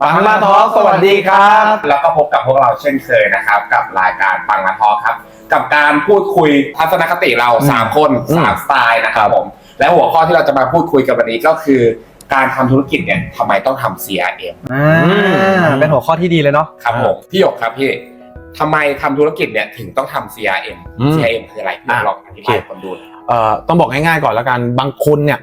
ปังมาทอล์กสวัสดีครับ แล้วก็พบกับพวกเราเช่นเคยนะครับ กับรายการปังมาทอครับ กับการพูดคุยทัศนคติเราอืม3คนอืม3สไตล์นะครับผมและหัวข้อที่เราจะมาพูดคุยกันวันนี้ก็คือ การทำธุรกิจเนี่ยทำไมต้องทำ CRM อ่าเป็นหัวข้อที่ดีเลยเนาะ ครับผมพี่หยกครับพี่ทำไมทำธุรกิจเนี่ยถึงต้องทำ CRM อืม CRM คืออะไรพี่หยกอะลองอธิบายให้คนดูหน่อย เอ่อต้องบอกง่ายๆก่อนแล้วกันบางคนเนี่ย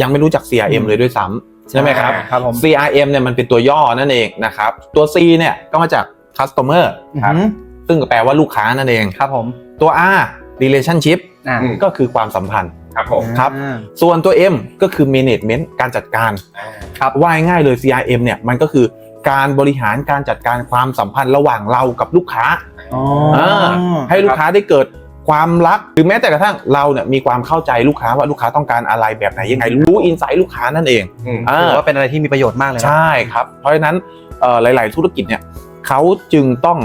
ยังไม่รู้จัก CRM เลยด้วยซ้ำ ใช่ไหมครับ ครับผม CRM เนี่ยมันเป็นตัวย่อนั่นเองนะครับ ตัว C เนี่ยก็มาจาก customer ครับอือหือซึ่งก็แปลว่าลูกค้านั่นเองครับผม ตัว R relationship อ่าอืมก็คือความสัมพันธ์ครับผมครับอ่าส่วนตัว M ก็คือ management การจัดการอ่าครับว่าง่ายๆเลย CRM เนี่ยมันก็คือการบริหารการจัดการความสัมพันธ์ระหว่างเรากับลูกค้าอ๋ออ่าให้ลูกค้าได้เกิด ความรักหรือแม้แต่กระทั่งเราเนี่ยมีความเข้าใจลูกค้าว่าลูกค้าต้องการอะไรแบบไหนยังไง รู้อินไซต์ลูกค้านั่นเองอืมอ่าถือว่าเป็นอะไรที่มีประโยชน์มากเลยนะใช่ครับ เพราะฉะนั้นเอ่อหลาย ๆ ธุรกิจเนี่ยเขาจึงต้อง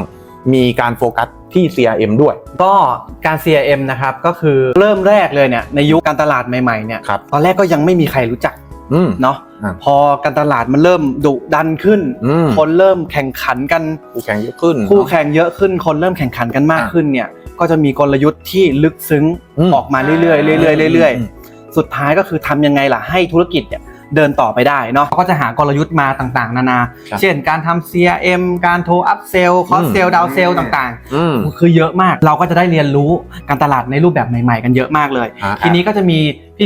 มีการโฟกัสที่ CRM ด้วย ก็การ CRM นะครับก็คือเริ่มแรกเลยเนี่ยในยุคการตลาดใหม่ ๆ เนี่ยครับตอนแรกก็ยังไม่มีใครรู้จักอืมเนาะอ่าพอการตลาดมันเริ่มดุดันขึ้นอืมคนเริ่มแข่งขันกันคู่แข่งเยอะขึ้น คู่แข่งเยอะขึ้น คนเริ่มแข่งขันกันมากอ่าขึ้นเนี่ย ก็จะมีกลยุทธ์ที่ลึกซึ้งอืมออกมาเรื่อยๆเรื่อยๆเรื่อยอืมๆสุดท้ายก็คือทำยังไงล่ะให้ธุรกิจเนี่ย เดินต่อไปได้เนาะก็จะหากลยุทธ์มาต่างๆ นานา ครับเช่นการทำ CRM การโทรอัพเซลคอสเซลอืมดาวเซลต่างอืม ๆ คือเยอะมากเราก็จะได้เรียนรู้การตลาดในรูปแบบใหม่ๆ กันเยอะมากเลย อ่า ทีนี้ก็จะมี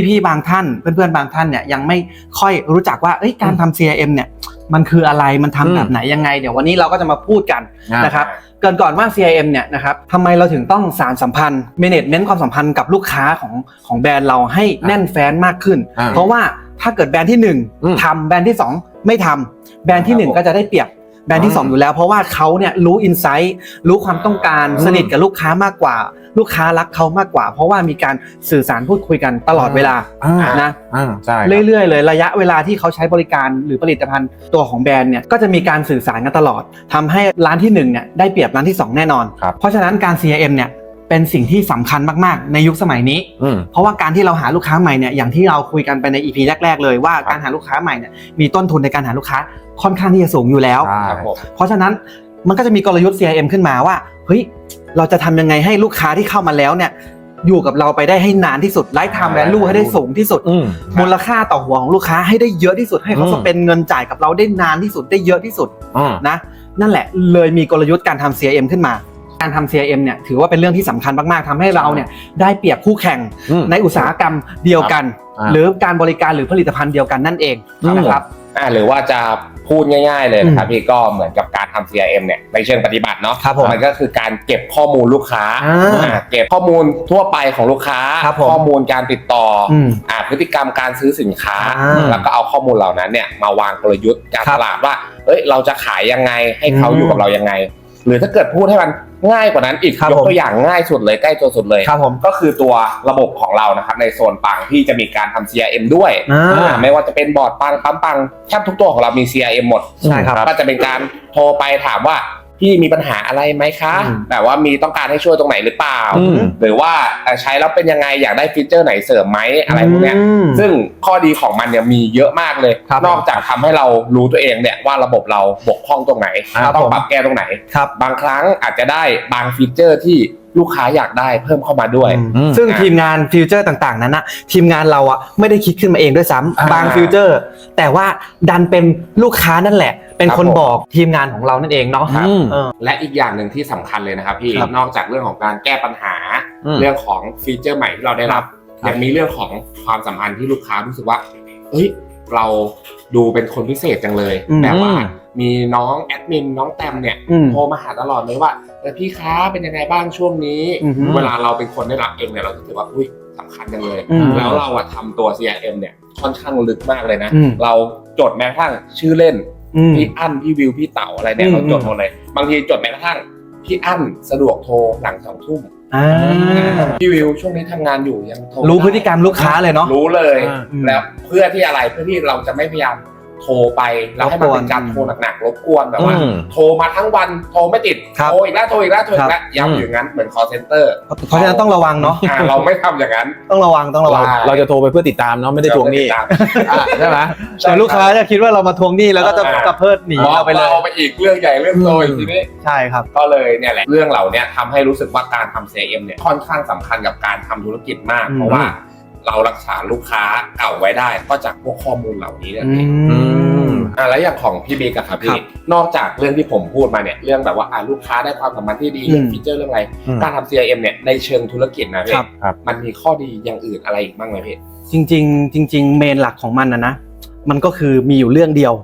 พี่ๆบางท่าน เพื่อนๆบางท่านเนี่ยยังไม่ค่อยรู้จักว่าเอ้ยการทำ CRM เนี่ยมันคืออะไรมันทำแบบไหนยังไงเดี๋ยววันนี้เราก็จะมาพูดกันอ่านะครับ เกรินก่อนว่า CRM เนี่ยนะครับทำไมเราถึงต้องสารสัมพันธ์ management ความสัมพันธ์กับลูกค้าของของแบรนด์เราให้แน่นแฟ้นมากขึ้น อ่าเพราะว่า ถ้าเกิดแบรนด์ที่อืม1ทำแบรนด์ที่2ไม่ทำแบรนด์ที่1ก็จะได้เปรียบแบรนด์ที่2อยู่แล้ว เพราะว่าเขาเนี่ยรู้อินไซต์รู้ความต้องการอืม สนิทกับลูกค้ามากกว่า ลูกค้ารักเขามากกว่า เพราะว่ามีการสื่อสารพูดคุยกันตลอดเวลาอ่านะ อ่าใช่ครับ เรื่อยๆเลยระยะเวลาที่เขาใช้บริการหรือผลิตภัณฑ์ตัวของแบรนด์เนี่ยก็จะมีการสื่อสารกันตลอดทำให้ร้านที่1เนี่ยได้เปรียบร้านที่2แน่นอน ครับ เพราะฉะนั้นการ CRM เนี่ย เป็นสิ่งที่สำคัญมากๆ ในยุคสมัยนี้ อืม เพราะว่าการที่เราหาลูกค้าใหม่เนี่ยอย่างที่เราคุยกันไปใน EP แรก ๆ เลยว่าครับการหาลูกค้าใหม่เนี่ยมีต้นทุนในการหาลูกค้าค่อนข้างที่จะสูงอยู่แล้ว ใช่ครับผม เพราะฉะนั้นมันก็จะมีกลยุทธ์ CRM ขึ้นมาว่าเฮ้ยเราจะทำยังไงให้ลูกค้าที่เข้ามาแล้วเนี่ยอยู่กับเราไปได้ให้นานที่สุดไลฟ์ไทม์แวลูให้ได้สูงที่สุด อืม มูลค่าต่อหัวของลูกค้าให้ได้เยอะที่สุดให้เขาอืม สเปนเงินจ่ายกับเราได้นานที่สุดได้เยอะที่สุดอ่านะนั่นแหละเลยมีกลยุทธ์การทำ CRM ขึ้นมา การทำ CRM เนี่ยถือว่าเป็นเรื่องที่สำคัญมากๆทำให้เราเนี่ยได้เปรียบคู่แข่งอืม ในอุตสาหกรรมเดียวกัน อ่า หรือการบริการหรือผลิตภัณฑ์เดียวกันนั่นเองอืมนะครับ อ่าหรือว่าจะพูดง่าย ๆ เลยนะครับพี่ก็เหมือนกับการทำ CRM เนี่ยในเชิงปฏิบัติเนาะครับผมมันก็คือการเก็บข้อมูลลูกค้าอ่าอ่าเก็บข้อมูลทั่วไปของลูกค้า ครับผม ข้อมูลการติดต่ออมอ่าพฤติกรรมการซื้อสินค้า อ่าแล้วก็เอาข้อมูลเหล่านั้นเนี่ยมาวางกลยุทธ์การครัตบลาดว่าเอ้ยเราจะขายยังไงให้เขาอืมอยู่กับเรายังไง หรือถ้าเกิดพูดให้มันง่ายกว่านั้นอีกครับยกผม ตัวอย่างง่ายสุดเลยใกล้ตัวสุดเลย ครับผม ก็คือตัวระบบของเรานะครับในโซนปังที่จะมีการทำ CRM ด้วยอ่าอ่าไม่ว่าจะเป็นบอร์ดปังปั๊มปังแทบทุกตัวของเรามี CRM หมดใช่ครับ ก็จะเป็นการโทรไปถามว่า พี่มีปัญหาอะไรไหมคะ อืมแบบว่ามีต้องการให้ช่วยตรงไหนหรือเปล่า อืม หรือว่าเอ่อใช้แล้วเป็นยังไงอยากได้ฟีเจอร์ไหนเสริมไหมอะไรพวกเนี้ยอืมซึ่งข้อดีของมันเนี่ยมีเยอะมากเลย ครับนอกจากทำให้เรารู้ตัวเองเนี่ยว่าระบบเราบกพร่องตรงไหนครับต้องผม ปรับแก้ตรงไหน ครับ บางครั้งอาจจะได้บางฟีเจอร์ที่ ลูกค้าอยากได้เพิ่มเข้ามาด้วย อืมซึ่งทีมงานฟิวเจอร์ต่างๆ นั้นนะทีมงานเราอะไม่ได้คิดขึ้นมาเองด้วยซ้อ่าำบางฟิวเจอร์ แต่ว่าดันเป็นลูกค้านั่นแหละ เป็นคนครับผม บอกทีมงานของเรานั่นเองเนาะอืมเออและอีกอย่างหนึ่งที่สำคัญเลยนะครับพี่ครับนอกจากเรื่องของการแก้ปัญหา อืม เรื่องของฟีเจอร์ใหม่ที่เราได้รับครับ ยังมีเรื่องของความสัมพันธ์ที่ลูกค้ารู้สึกว่าเฮ้ยเราดูเป็นคนพิเศษจังเลยอืม แบบว่า มีน้องแอดมินน้องแตมเนี่ยอืม โทรมาหาตลอดเลยว่าเออพี่ค้าเป็นยังไงบ้างช่วงนี้ อือฮึเวลาเราเป็นคนได้รับเองเนี่ยเราจะถือว่าอุ้ยสำคัญจังเลย อืม แล้วเราอะทำตัว CRM เนี่ยค่อนข้างลึกมากเลยนะ อืมเราจดแม้กระทั่งชื่อเล่น อืม พี่อั้นพี่วิวพี่เต๋าอะไรเนี่ยอืม เราจดหมดเลยบางทีจดแม้กระทั่งพี่อั้นสะดวกโทรหลังสองทุ่มอ่าพี่วิวช่วงนี้ทำงานอยู่ยังโทรรู้ได้พฤติกรรมลูกค้าเลยเนาะ รู้เลย อ่า แล้วเพื่อที่อะไรเพื่อที่เราจะไม่พยายาม โทรไปแล้วให้มันเป็นการโทรหนักๆรบกวนแบบว่าอืมโทรมาทั้งวันโทรไม่ติดครับโทรอีกแล้วโทรอีกแล้วโทรอีกแล้วครับย้ำอยู่อย่างนั้นเหมือน call center เพราะฉะนั้นต้องระวังเนาะอ่าเราไม่ทำอย่างนั้น ต้องระวังต้องระวังใช่เราจะโทรไปเพื่อติดตามเนาะไม่ได้ทวงหนี้เราอะใช่ไหมแต่ลูกค้าจะคิดว่าเรามาทวงหนี้แล้วก็จะอ่ากระเพิดหนีมองเราไปเลยเราไปอีกเรื่องใหญ่เรื่องโตอีกทีนี้ใช่ครับก็เลยเนี่ยแหละเรื่องเหล่าเนี้ยทำให้รู้สึกว่าการทำ CRM เนี่ยค่อนข้างสำคัญกับการทำธุรกิจมากอืมเพราะว่า เรารักษาลูกค้าเก่าไว้ได้ ก็จากพวกข้อมูลเหล่านี้เนี่ยอืเองมอะแล้วอย่างของพี่บิ๊กอะครับคพี่รับนอกจากเรื่องที่ผมพูดมาเนี่ยเรื่องแบบว่าอะลูกค้าได้ความสัมพันธ์ที่ดีอืม เรื่องฟีเจอร์เรื่องอะไรอืม การทำ CRM เนี่ยในเชิงธุรกิจนะพี่ครับ ครับ มันมีข้อดีอย่างอื่นอะไรอีกบ้างไหมพี่จริง ๆ จริง ๆ เมนหลักของมันนะนะมันก็คือมีอยู่เรื่องเดียว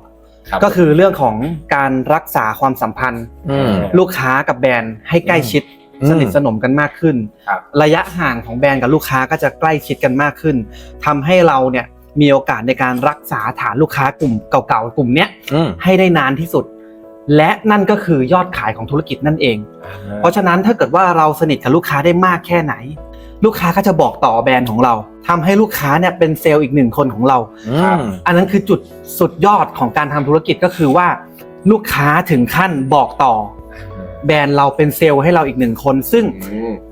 ครับก็คือเรื่องของการรักษาความสัมพันธ์ อืม ลูกค้ากับแบรนด์ให้ใกล้ชิดอืม สนิทสนมกันมากขึ้นครับระยะห่างของแบรนด์กับลูกค้าก็จะใกล้ชิดกันมากขึ้นทำให้เราเนี่ยมีโอกาสในการรักษาฐานลูกค้ากลุ่มเก่าๆกลุ่มเนี้ยอืมให้ได้นานที่สุด และนั่นก็คือยอดขายของธุรกิจนั่นเอง เพราะฉะนั้นถ้าเกิดว่าเราสนิทกับลูกค้าได้มากแค่ไหน ลูกค้าก็จะบอกต่อแบรนด์ของเราทำให้ลูกค้าเนี่ยเป็นเซลล์อีกหนึ่งคนของเราอืมอันนั้นคือจุดสุดยอดของการทำธุรกิจก็คือว่า ลูกค้าถึงขั้นบอกต่อ แบรนด์เราเป็นเซลล์ให้เราอีกหนึ่งคน ซึ่ง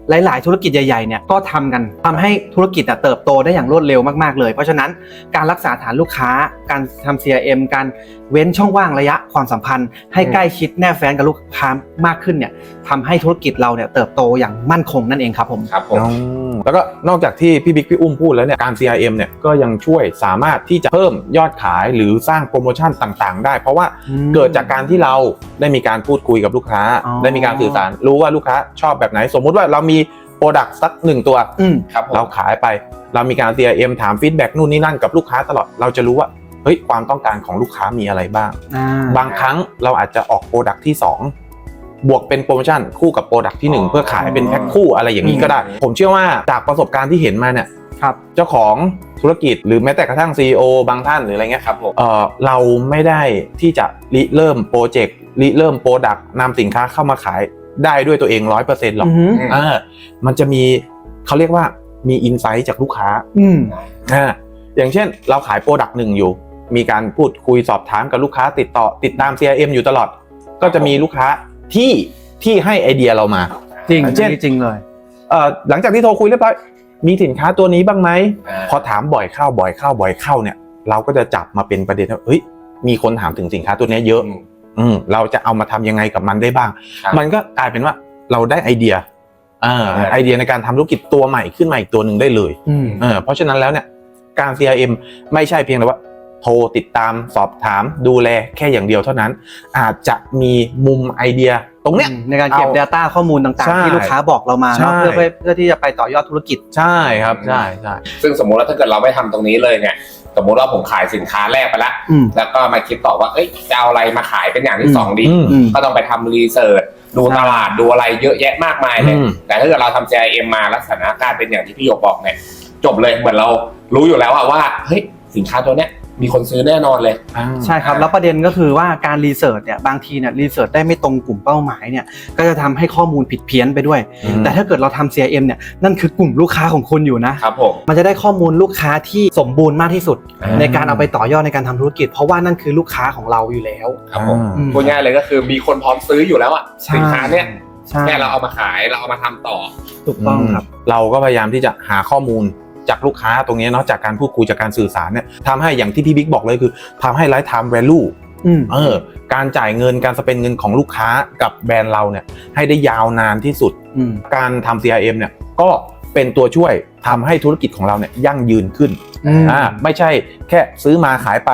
หลาย ๆ ธุรกิจใหญ่ๆเนี่ยก็ทำกันทำให้ธุรกิจอะเติบโตได้อย่างรวดเร็วมากๆเลย เพราะฉะนั้นการรักษาฐานลูกค้า การทำ CRM การเว้นช่องว่างระยะความสัมพันธ์ ให้ใกล้ชิดแนบแฟ้นกับลูกค้ามากขึ้นเนี่ยทำให้ธุรกิจเราเนี่ยเติบโตอย่างมั่นคงนั่นเองครับผมครับผมอืมแล้วก็นอกจากที่พี่บิ๊กพี่อุ้มพูดแล้วเนี่ยการ CRM เนี่ยก็ยังช่วยสามารถที่จะเพิ่มยอดขายหรือสร้างโปรโมชั่นต่างๆ ได้ เพราะว่าอืมเกิดจากการที่เราได้มีการพูดคุยกับลูกค้าอ๋อได้มีการสื่อสารรู้ว่าลูกค้าชอบแบบไหน สมมุติว่าเรามี โปรดักต์สักหนึ่งตัว อืมครับผม เราขายไป เรามีการ CRM ถามฟีดแบ็กนู่นนี่นั่นกับลูกค้าตลอดเราจะรู้ว่าเฮ้ยความต้องการของลูกค้ามีอะไรบ้าง อ่าบางครั้งเราอาจจะออกโปรดักที่ 2 บวกเป็นโปรโมชั่นคู่กับโปรดักที่1เพื่อขายเป็นแพ็คคู่อะไรอย่างนี้ก็ได้ผมเชื่อว่าจากประสบการณ์ที่เห็นมาเนี่ยครับ เจ้าของธุรกิจหรือแม้แต่กระทั่ง CEO บางท่านหรืออะไรเงี้ยครับผม เออเราไม่ได้ที่จะริเริ่มโปรเจกต์ริเริ่มโปรดักนำสินค้าเข้ามาขาย ได้ด้วยตัวเองร้อยเปอร์เซ็นต์หรอกอือหือมเออมันจะมีเขาเรียกว่ามีอินไซต์จากลูกค้าอืมอ่าอย่างเช่น เราขายโปรดักต์หนึ่งอยู่ มีการพูดคุยสอบถามกับลูกค้าติดต่อติดตาม CRM อยู่ตลอด ก็จะมีลูกค้าที่ที่ให้ไอเดียเรามาจริงเช่นอันนี้จริงเลยเอ่อหลังจากที่โทรคุยเรียบร้อยมีสินค้าตัวนี้บ้างไหมอ่าพอถามบ่อยเข้าบ่อยเข้าบ่อยเข้าเนี่ย เราก็จะจับมาเป็นประเด็นว่าเฮ้ยมีคนถามถึงสินค้าตัวเนี้ยเยอะ อืมอืมเราจะเอามาทำยังไงกับมันได้บ้างครับมันก็กลายเป็นว่าเราได้ไอเดียอ่าครับไอเดียในการทำธุรกิจตัวใหม่ขึ้นมาอีกตัวหนึ่งได้เลยอืมเออเพราะฉะนั้นแล้วเนี่ยการ CRM ไม่ใช่เพียงแต่ว่า โทรติดตามสอบถามดูแลแค่อย่างเดียวเท่านั้น อาจจะมีมุมไอเดีย ตรงเนี้ยในการเก็บ เอา Data ข้อมูลต่างใช่ๆ ที่ลูกค้าบอกเรามาเนอะใช่ เพื่อเพื่อเพื่อที่จะไปต่อยอดธุรกิจ ใช่ครับใช่ใช่ ซึ่งสมมุติว่าถ้าเกิดเราไม่ทำตรงนี้เลยเนี่ย สมมุติว่าผมขายสินค้าแรกไปแล้วอืม แล้วก็มาคิดต่อว่า เอ้ย จะเอาอะไรมาขายเป็นอย่างที่สองดี อืม อืม ก็ต้องไปทำรีเสิร์ชดูตลาดดูอะไรเยอะแยะมากมายเลย อืม แต่ถ้าเกิดเราทำ CRM มาลักษณะการเป็นอย่างที่พี่หยกบอกเนี่ยจบเลยเหมือนเรารู้อยู่แล้วอะว่าเฮ้ยสินค้าตัวเนี้ย มีคนซื้อแน่นอนเลยอ่าใช่ครับ แล้วประเด็นก็คือว่าการรีเสิร์ชเนี่ยบางทีเนี่ยรีเสิร์ชได้ไม่ตรงกลุ่มเป้าหมายเนี่ยก็จะทำให้ข้อมูลผิดเพี้ยนไปด้วยอืมแต่ถ้าเกิดเราทำ CRM เนี่ยนั่นคือกลุ่มลูกค้าของคุณอยู่นะครับผมมันจะได้ข้อมูลลูกค้าที่สมบูรณ์มากที่สุดอ่าในการเอาไปต่อยอดในการทำธุรกิจ เพราะว่านั่นคือลูกค้าของเราอยู่แล้วครับผมอืมพูดง่ายเลยก็คือมีคนพร้อมซื้ออยู่แล้วอะใช่สินค้าเนี้ยใช่แค่เราเอามาขายเราเอามาทำต่อถูกต้องครับ เราก็พยายามที่จะหาข้อมูล จากลูกค้าตรงนี้เนาะจากการพูดคุยจากการสื่อสารเนี่ยทำให้อย่างที่พี่บิ๊กบอกเลยคือทำให้ lifetime value อืมเออการจ่ายเงินการสเปนเงินของลูกค้ากับแบรนด์เราเนี่ยให้ได้ยาวนานที่สุดอืมการทำ CRM เนี่ยก็เป็นตัวช่วยทำให้ธุรกิจของเราเนี่ยยั่งยืนขึ้นอืมอ่าไม่ใช่แค่ซื้อมาขายไป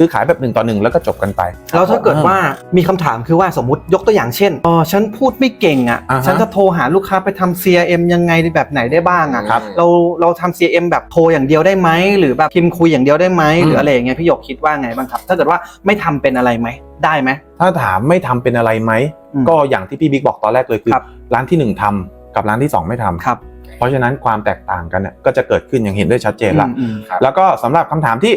ซื้อขายแบบหนึ่งต่อหนึ่งแล้วก็จบกันไป แล้วถ้าเกิดว่ามีคำถามคือว่าสมมติยกตัวอย่างเช่นอ๋อฉันพูดไม่เก่งอะอ่าฮะฉันจะโทรหาลูกค้าไปทำ CRM ยังไงแบบไหนได้บ้างอะครับเราเราทำ CRM แบบโทรอย่างเดียวได้ไหมหรือแบบพิมพ์คุยอย่างเดียวได้ไหมอืมหรืออะไรอย่างเงี้ยพี่หยกคิดว่าไงบ้างครับ ถ้าเกิดว่าไม่ทำเป็นอะไรไหมได้ไหมถ้าถามไม่ทำเป็นอะไรไหมอืมก็อย่างที่พี่บิ๊กบอกตอนแรกเลยคือครับร้านที่หนึ่งทำกับร้านที่สองไม่ทำครับ เพราะฉะนั้นความแตกต่างกันเนี่ยก็จะเกิดขึ้นอย่างเห็นได้ชัดเจนละอืมครับแล้วก็สำหรับคำถามที่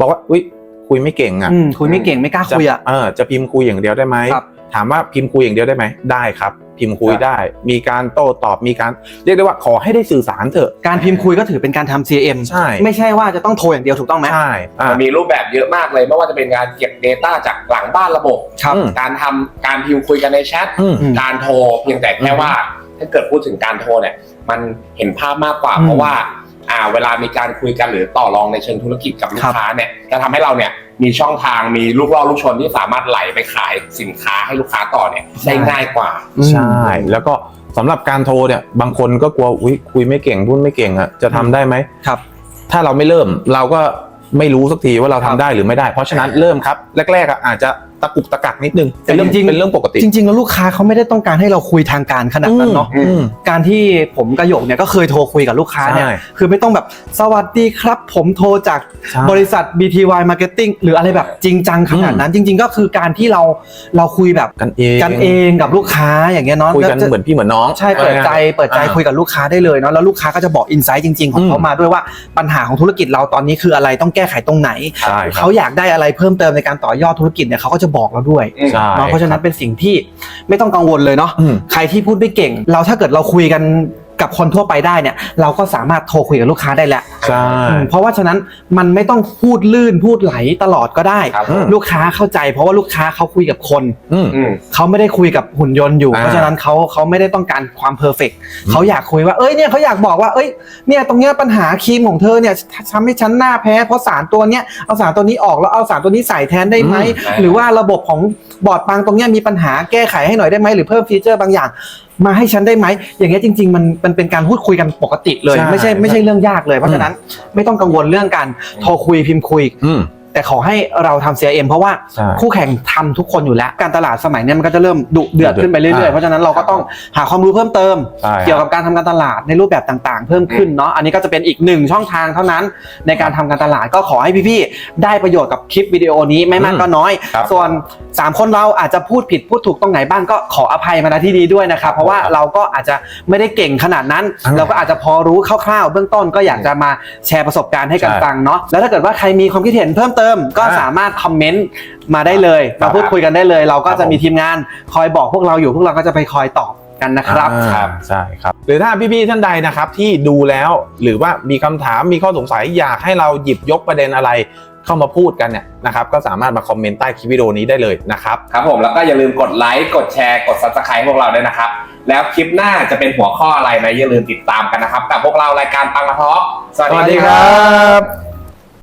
บอกว่าอุ้ย คุยไม่เก่งอะอืมคุยไม่เก่งไม่กล้าจะคุยอะเออจะพิมพ์คุยอย่างเดียวได้ไหมครับถามว่าพิมพ์คุยอย่างเดียวได้ไหมได้ครับ พิมพ์คุยได้ มีการโต้ตอบมีการเรียกได้ว่าขอให้ได้สื่อสารเถอะ การพิมพ์คุยก็ถือเป็นการทำ CM ใช่ ไม่ใช่ว่าจะต้องโทรอย่างเดียวถูกต้องไหม ใช่อะมันมีรูปแบบเยอะมากเลยไม่ว่าจะเป็นการเก็บ Data จากหลังบ้านระบบ ครับ อืมการทำการพิมพ์คุยกันในแชท อืม อืม การโทรเพียงแต่แค่ว่า ถ้าเกิดพูดถึงการโทรเนี่ย มันเห็นภาพมากกว่า อืม เพราะว่า อ่าเวลามีการคุยกันหรือต่อรองในเชิงธุรกิจกับลูครักบค้าเนี่ยจะทำให้เราเนี่ยมีช่องทางมีลูกล่อลูกชนที่สามารถไหลไปขายสินค้าให้ลูกค้าต่อเนี่ยได้ง่ายกว่าใช่แล้วก็สำหรับการโทรเนี่ยบางคนก็กลัวอุ้ยคุยไม่เก่งพูดไม่เก่งอะจะทำได้ไหมครับ ถ้าเราไม่เริ่มเราก็ไม่รู้สักทีว่าเราทำได้หรือไม่ได้ เพราะฉะนั้นเริ่มครับ แรกๆอะอาจจะ ตะกุกตะกักนิดนึงเป็นเรื่องจริงๆ เป็นเรื่องปกติ จริง ๆ แล้วลูกค้าเขาไม่ได้ต้องการให้เราคุยทางการขนาดนั้นเนาะอืมการที่ผมกระหยกเนี่ยก็เคยโทรคุยกับลูกค้าเนี่ยใช่ คือไม่ต้องแบบสวัสดีครับ ผมโทรจากใช่บริษัท BTY Marketing หรืออะไรแบบจริงจังขนาดนั้น จริง ๆ ก็คือการที่เราเราคุยแบบกันเองกันเองกับลูกค้าอย่างเงี้ยเนาะ คุยกันแล้วจะเหมือนพี่เหมือนน้อง ใช่เปิดใจเปิดใจอ่าคุยกับลูกค้าได้เลยเนาะแล้วลูกค้าก็จะบอกอินไซต์จริง ๆ ของเขาอืม มาด้วยว่าปัญหาของธุรกิจเราตอนนี้คืออะไรต้องแก้ไขตรงไหน ใช่ครับ เขาอยากได้อะไรเพิ่มเติมในการต่อยอดธุรกิจเนี่ยเขาก็จะบอกเราด้วยอืมใช่เนาะเพราะฉะนั้นเป็นสิ่งที่ไม่ต้องกังวลเลยเนาะอืมใครที่พูดไม่เก่ง เราถ้าเกิดเราคุยกัน กับคนทั่วไปได้เนี่ย เราก็สามารถโทรคุยกับลูกค้าได้แล้วใช่ อืมเพราะว่าฉะนั้นมันไม่ต้องพูดลื่นพูดไหลตลอดก็ได้ ครับอืมลูกค้าเข้าใจ เพราะว่าลูกค้าเขาคุยกับคน อืม อืม เขาไม่ได้คุยกับหุ่นยนต์อยู่ อ่าเพราะฉะนั้นเขาเขาไม่ได้ต้องการความเพอร์เฟกอืมเขาอยากคุยว่า เอ้ยเนี่ยเขาอยากบอกว่า เอ้ยเนี่ยตรงเนี้ยปัญหาครีมของเธอเนี่ยทำให้ฉันหน้าแพ้ เพราะสารตัวเนี้ยเอาสารตัวนี้ออกแล้วเอาสารตัวนี้ใส่แทนได้ไหมอืม หรือว่าระบบของบอร์ดปังตรงเนี้ยมีปัญหาแก้ไขให้หน่อยได้ไหมหรือเพิ่มฟีเจอร์บางอย่าง มาให้ฉันได้ไหมอย่างเงี้ยจริง ๆ มันมันเป็นการพูดคุยกันปกติเลย ใช่ไม่ใช่ไม่ใช่เรื่องยากเลย เพราะฉะนั้นไม่ต้องกังวลเรื่องการโทรคุยพิมพ์คุย อืม แต่ขอให้เราทำ CRM เพราะว่าใช่คู่แข่งทำทุกคนอยู่แล้ว การตลาดสมัยเนี้ยมันก็จะเริ่มดุเดือดขึ้นไปเรื่อยๆ อ่าเพราะฉะนั้นเราก็ต้องหาความรู้เพิ่มเติม ใช่เกี่ยวกับการทำการตลาดในรูปแบบต่างๆ เพิ่มขึ้นเนาะอันนี้ก็จะเป็นอีกหนึ่งช่องทางเท่านั้น ในการทำการตลาดก็ขอให้พี่ๆได้ประโยชน์กับคลิปวิดีโอนี้ไม่มากก็น้อย ครับ ส่วน 3 คนเราอาจจะพูดผิดพูดถูกตรงไหนบ้างก็ขออภัยมาณที่นี้ด้วยนะครับ เพราะว่าเราก็อาจจะไม่ได้เก่งขนาดนั้นอ่าเราก็อาจจะพอรู้คร่าวๆเบื้องต้นก็อยากจะมาแชร์ประสบการณ์ให้กันใช่ ฟังเนาะแล้วถ้าเกิดว่าใครมีความคิดเห็นเพิ่มเติมก็อ่าสามารถคอมเมนต์มาได้เลยครัมาบพูดคุยกันได้เลย เราก็ครับจะมีผมทีมงานคอยบอกพวกเราอยู่พวกเราก็จะไปคอยตอบกันนะครับอ่าครับใช่ครับ หรือถ้าพี่ๆท่านใดนะครับที่ดูแล้วหรือว่ามีคำถามมีข้อสงสัยอยากให้เราหยิบยกประเด็นอะไรเข้ามาพูดกันเนี่ยนะครับก็สามารถมาคอมเมนต์ใต้คลิปวิดีโอนี้ได้เลยนะครับครับผมแล้วก็อย่าลืมกดไลค์กดแชร์กด subscribe พวกเราด้วยนะครับ แล้วคลิปหน้าจะเป็นหัวข้ออะไรนะอย่าลืมติดตามกันนะครับกับพวกเรารายการปังกระทอกสวัสสวัสดีดีคครัรับบ